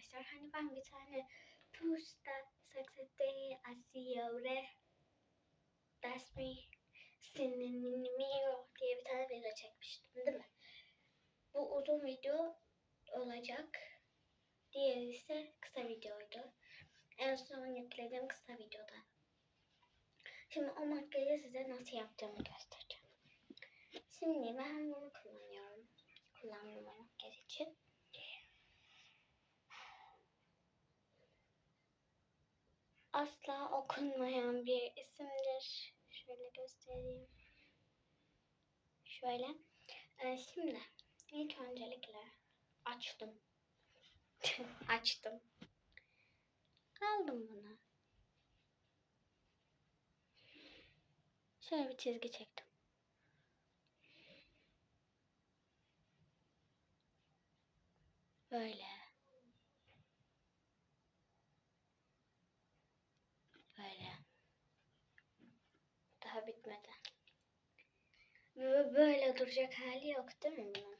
arkadaşlar. Hani ben bir tane Pusta Saksate Asiore That's me Sinimiro diye bir tane video çekmiştim değil mi? Bu uzun video olacak. Diğeri ise kısa videoydu. En son yüklediğim kısa videoda. Şimdi o makyajı size nasıl yaptığımı göstereceğim. Şimdi ben bunu kullanıyorum. Kullandığım o makyaj için. Asla okunmayan bir isimdir. Şöyle göstereyim. Şöyle. Ee, şimdi ilk öncelikle açtım. Açtım. Aldım bunu. Şöyle bir çizgi çektim. Böyle. Bö- Böyle duracak hali yok değil mi bunun?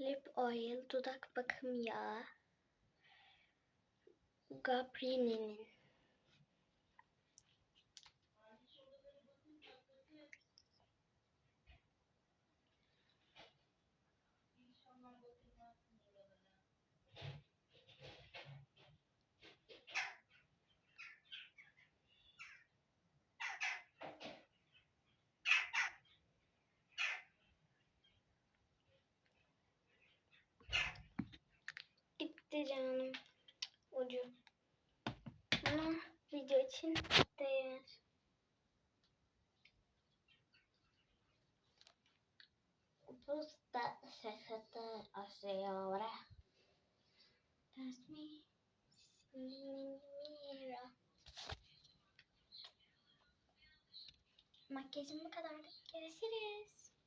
lip oil, dudak bakım yağı. Gabrini'nin. Gitti canım ucu. Ama video için değer. Busta sesete asayora. That's me. Mira. Makyajım bu kadardı. Görüşürüz.